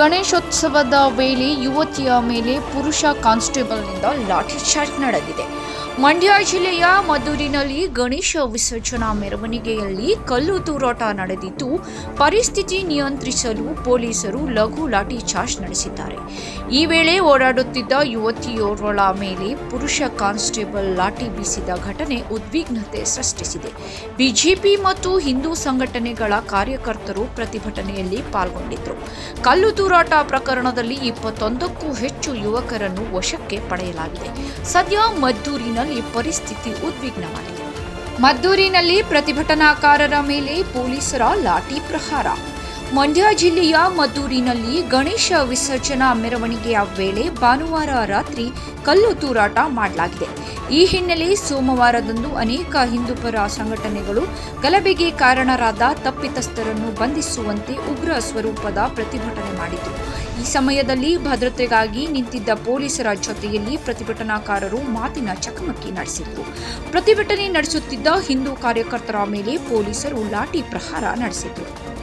ಗಣೇಶೋತ್ಸವದ ವೇಳೆ ಯುವತಿಯ ಮೇಲೆ ಪುರುಷ ಕಾನ್ಸ್ಟೇಬಲ್ನಿಂದ ಲಾಠಿ ಚಾರ್ಜ್ ನಡೆದಿದೆ. ಮಂಡ್ಯ ಜಿಲ್ಲೆಯ ಮದ್ದೂರಿನಲ್ಲಿ ಗಣೇಶ ವಿಸರ್ಜನಾ ಮೆರವಣಿಗೆಯಲ್ಲಿ ಕಲ್ಲು ತೂರಾಟ ನಡೆದಿದ್ದು, ಪರಿಸ್ಥಿತಿ ನಿಯಂತ್ರಿಸಲು ಪೊಲೀಸರು ಲಘು ಲಾಠಿ ಚಾರ್ಜ್ ನಡೆಸಿದ್ದಾರೆ. ಈ ವೇಳೆ ಓಡಾಡುತ್ತಿದ್ದ ಯುವತಿಯೋರ್ವಳ ಮೇಲೆ ಪುರುಷ ಕಾನ್ಸ್ಟೇಬಲ್ ಲಾಠಿ ಬೀಸಿದ ಘಟನೆ ಉದ್ವಿಗ್ನತೆ ಸೃಷ್ಟಿಸಿದೆ. ಬಿಜೆಪಿ ಮತ್ತು ಹಿಂದೂ ಸಂಘಟನೆಗಳ ಕಾರ್ಯಕರ್ತರು ಪ್ರತಿಭಟನೆಯಲ್ಲಿ ಪಾಲ್ಗೊಂಡಿದ್ದರು. ಕಲ್ಲು ತೂರಾಟ ಪ್ರಕರಣದಲ್ಲಿ ಇಪ್ಪತ್ತೊಂದಕ್ಕೂ ಹೆಚ್ಚು ಯುವಕರನ್ನು ವಶಕ್ಕೆ ಪಡೆಯಲಾಗಿದೆ. ಸದ್ಯ ಮದ್ದೂರಿನಲ್ಲಿ ಪರಿಸ್ಥಿತಿ ಉದ್ವಿಗ್ನವಾಗಿದೆ. ಮದ್ದೂರಿನಲ್ಲಿ ಪ್ರತಿಭಟನಾಕಾರರ ಮೇಲೆ ಪೊಲೀಸರ ಲಾಠಿ ಪ್ರಹಾರ ಮಂಡ್ಯ ಜಿಲ್ಲೆಯ ಮದ್ದೂರಿನಲ್ಲಿ ಗಣೇಶ ವಿಸರ್ಜನಾ ಮೆರವಣಿಗೆಯ ವೇಳೆ ಭಾನುವಾರ ರಾತ್ರಿ ಕಲ್ಲು ತೂರಾಟ ಮಾಡಲಾಗಿದೆ. ಈ ಹಿನ್ನೆಲೆ ಸೋಮವಾರದಂದು ಅನೇಕ ಹಿಂದೂಪರ ಸಂಘಟನೆಗಳು ಗಲಭೆಗೆ ಕಾರಣರಾದ ತಪ್ಪಿತಸ್ಥರನ್ನು ಬಂಧಿಸುವಂತೆ ಉಗ್ರ ಸ್ವರೂಪದ ಪ್ರತಿಭಟನೆ ಮಾಡಿತು. ಈ ಸಮಯದಲ್ಲಿ ಭದ್ರತೆಗಾಗಿ ನಿಂತಿದ್ದ ಪೊಲೀಸರ ಜೊತೆಯಲ್ಲಿ ಪ್ರತಿಭಟನಾಕಾರರು ಮಾತಿನ ಚಕಮಕಿ ನಡೆಸಿದರು. ಪ್ರತಿಭಟನೆ ನಡೆಸುತ್ತಿದ್ದ ಹಿಂದೂ ಕಾರ್ಯಕರ್ತರ ಮೇಲೆ ಪೊಲೀಸರು ಲಾಠಿ ಪ್ರಹಾರ ನಡೆಸಿದರು.